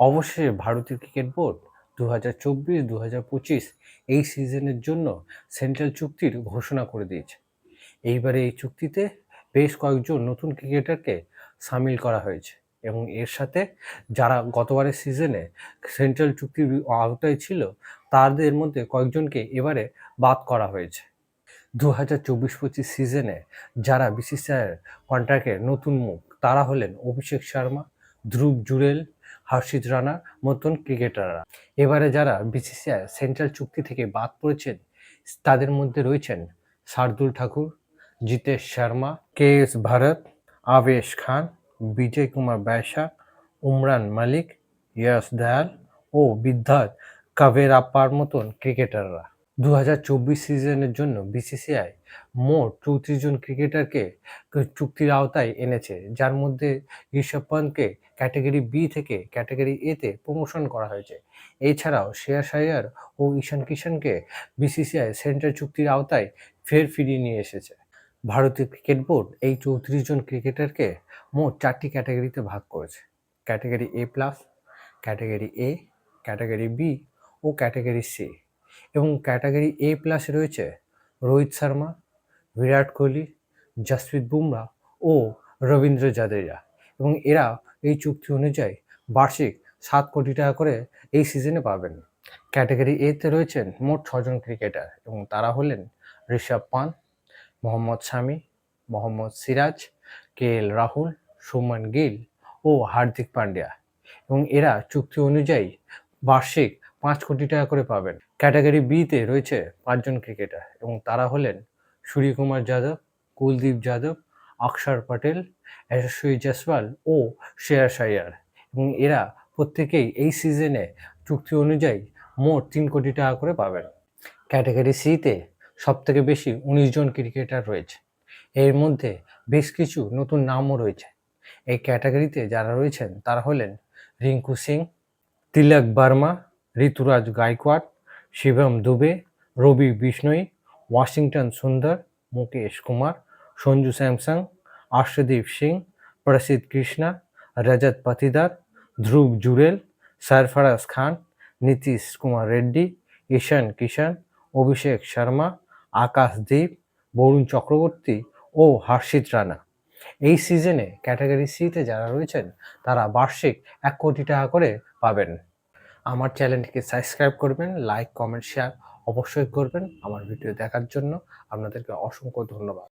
অবশেষে ভারতীয় cricket board দু হাজার চব্বিশ দু হাজার পঁচিশ এই সিজনের জন্য সেন্ট্রাল চুক্তির ঘোষণা করে দিয়েছে। এইবারে এই চুক্তিতে বেশ কয়েকজন নতুন ক্রিকেটারকে সামিল করা হয়েছে এবং এর সাথে যারা গতবারের সিজনে সেন্ট্রাল চুক্তির আওতায় ছিল, তাদের মধ্যে কয়েকজনকে এবারে বাদ করা হয়েছে। দু হাজার চব্বিশ পঁচিশ সিজনে যারা বিসিসিআইয়ের কন্ট্রাক্টের নতুন মুখ, তারা হলেন অভিষেক শর্মা, ধ্রুব জুরেল হর্ষিত রানা মতন ক্রিকেটাররা। এবারে যারা বিসিসিআই সেন্ট্রাল চুক্তি থেকে বাদ পড়েছেন, তাদের মধ্যে রয়েছেন শার্দুল ঠাকুর, জিতেশ শর্মা কে এস ভারত, আবেশ খান, বিজয় কুমার ব্যাসা, উমরান মালিক, ইয়াস দয়াল ও বিদ্যার কাভেরাপ্পার মতন ক্রিকেটাররা। দু হাজার চব্বিশ সিজনের জন্য বিসিসিআই মোট চৌত্রিশ জন ক্রিকেটারকে চুক্তির আওতায় এনেছে, যার মধ্যে ঋষভ পন্তকে ক্যাটাগরি বি থেকে ক্যাটাগরি এতে প্রমোশন করা হয়েছে। এছাড়াও শ্রেয়াস আয়ার ও ঈশান কিষানকে বিসিসিআই সেন্ট্রাল চুক্তির আওতায় ফের ফিরিয়ে নিয়ে এসেছে। ভারতীয় ক্রিকেট বোর্ড এই চৌত্রিশ জন ক্রিকেটারকে মোট চারটি ক্যাটাগরিতে ভাগ করেছে। Category A plus category A category B O category C এবং ক্যাটাগরি এ প্লাসে রয়েছে রোহিত শর্মা, বিরাট কোহলি, জসপ্রীত বুমরা ও রবীন্দ্র জাদেজা। এবং এরা এই চুক্তি অনুযায়ী বার্ষিক সাত কোটি টাকা করে এই সিজনে পাবেন। ক্যাটাগরি এতে রয়েছেন মোট ছজন ক্রিকেটার এবং তারা হলেন ঋষভ পান মোহাম্মদ শামি, মোহাম্মদ সিরাজ, কে এল রাহুল, সুমন গিল ও হার্দিক পান্ডিয়া। এবং এরা চুক্তি অনুযায়ী বার্ষিক পাঁচ কোটি টাকা করে পাবেন। ক্যাটাগরি বিতে রয়েছে পাঁচজন ক্রিকেটার এবং তারা হলেন সূর্যকুমার যাদব, কুলদীপ যাদব, অক্ষর পটেল যশস্বী জয়সওয়াল ও শ্রেয়াস আয়ার এবং এরা প্রত্যেকেই এই সিজনে চুক্তি অনুযায়ী মোট তিন কোটি টাকা করে পাবেন। ক্যাটাগরি সিতে সবথেকে বেশি উনিশ জন ক্রিকেটার রয়েছে। এর মধ্যে বেশ কিছু নতুন নামও রয়েছে। এই ক্যাটাগরিতে যারা রয়েছেন তারা হলেন রিঙ্কু সিং, তিলক বার্মা ঋতুরাজ গায়কোয়াড শিবম দুবে, রবি বিষ্ণই ওয়াশিংটন সুন্দর, মুকেশ কুমার, সঞ্জু স্যামসং, আর্শদীপ সিং, প্রসিদ্ধ কৃষ্ণা, রজত পাতিদার, ধ্রুব জুরেল সরফরাজ খান, নীতিশ কুমার রেড্ডি, ঈশান কিষান অভিষেক শর্মা আকাশদীপ বরুণ চক্রবর্তী ও হর্ষিত রানা। এই সিজনে ক্যাটাগরি সিতে যারা রয়েছেন, তারা বার্ষিক এক কোটি টাকা করে পাবেন। আমার চ্যানেলটিকে সাবস্ক্রাইব করবেন, লাইক, কমেন্ট শেয়ার অবশ্যই করবেন আমার ভিডিও দেখার জন্য। আপনাদেরকে অসংখ্য ধন্যবাদ।